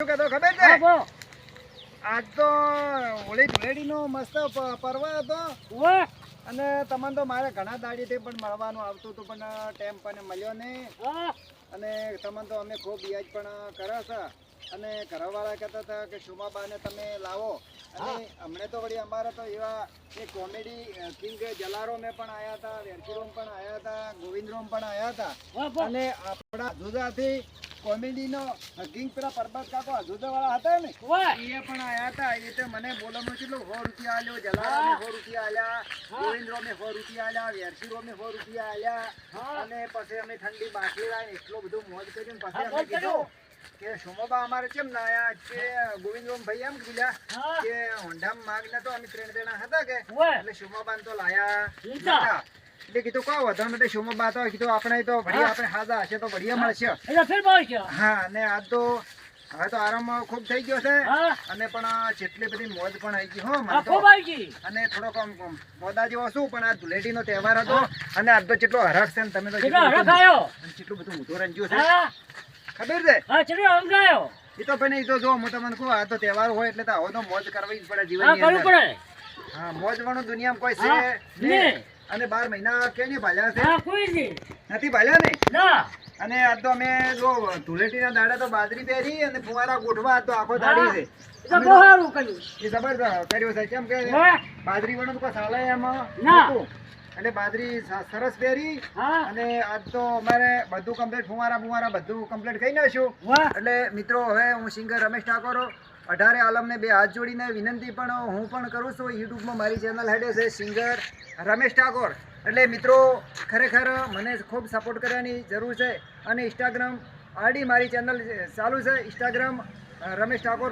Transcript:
શું કહેતો ખબર છે? આજ તો હોળી ધૂળેટીનો મસ્ત પર્વ હતો. અને તમને તો મારે ઘણા દાડીથી પણ મળવાનું આવતું હતું પણ ટાઈમ પણ મળ્યો નહીં. અને તમને તો અમે ખૂબ યાદ પણ કર્યા છે. અને ઘરવાળા કહેતા હતા કે શુમાબાને તમે લાવો. અને હમણે તો વળી અમારે તો એવા એ કોમેડી કિંગ જલારોમે પણ આવ્યા હતા વેરચીરોમ પણ આવ્યા હતા ગોવિંદરોમ પણ આવ્યા હતા. અને આપણા હજુદાથી કોમેડીનો હગિંગ પેલા પરબત કાકો વાળા હતા ને એ પણ આયા હતા એ તો મને બોલવાનું કેટલું સો રૂપિયા આલ્યો જલારામે સો રૂપિયા આલ્યા હા. ગોવિંદરોમે સો રૂપિયા આલ્યા વેરસીરોમે સો રૂપિયા આલ્યા અને પછી અમે ઠંડી બાટલી લાવીને એટલું બધું મોજ કર્યું ને પછી અમે કીધું કે સોમોબા અમારે કેમ ના આયા? કે ગોવિંદરોમ ભાઈ એમ કીધા કે હોન્ડામાં માગને તો અમે ત્રણ જણા હતા કે એટલે સોમાબાન તો લાયા. એટલે કીધું કહો વધુ નથી બાત તો કીધું આપણે તો ભડિયા આપણે હાજા હશે તો ભડિયા મળશે. છે હા અને આજ તો હવે તો આરામ ખૂબ થઈ ગયો છે. અને પણ જેટલી બધી મોજ પણ આવી ગઈ હો મને તો. અને થોડોક આમ મોદા જેવો શું પણ આ ધૂળેટીનો તહેવાર હતો. અને આજ તો જેટલો હરખ છે ને તમે તો જેટલું બધું- ઊંધું રંજ્યું છે. ખબર છે? એ તો ભાઈ તો જો હું તમને કહું આ તો તહેવાર હોય એટલે તો આવો તો મોજ કરવી જ પડે પડે. હા મોજ વાળું દુનિયામાં કોઈ છે નહીં. અને બાર મહિના કે ભાલ્યા છે? હા કોઈ નહીં. નથી ભાલ્યા ને? ના. અને આ તો અમે જો ધૂળેટીના દાડા તો બાજરી પહેરી અને ફુવારા ગોઠવા તો આખો દાડી છે. એ તો બહુ કર્યું એ જબરદસ્ત કર્યું છે. કેમ કે બાજરી વાળું તો સાલે એમાં ના. અને એટલે બાજરી સરસ પહેરી અને આજ તો અમારે બધું કમ્પ્લીટ ફુવારા ફુવારા બધું કમ્પ્લીટ કરી નાખ્યું. એટલે મિત્રો હવે હું સિંગર રમેશ ઠાકોર અઢારે આલમને બે હાથ જોડીને વિનંતી પણ હું પણ કરું છું. યુટ્યુબમાં મારી ચેનલ હેડે છે સિંગર રમેશ ઠાકોર. એટલે મિત્રો, ખરેખર મને ખૂબ સપોર્ટ કરવાની જરૂર છે. અને ઇન્સ્ટાગ્રામ આરડી મારી ચેનલ ચાલુ છે. ઇન્સ્ટાગ્રામ રમેશ ઠાકોર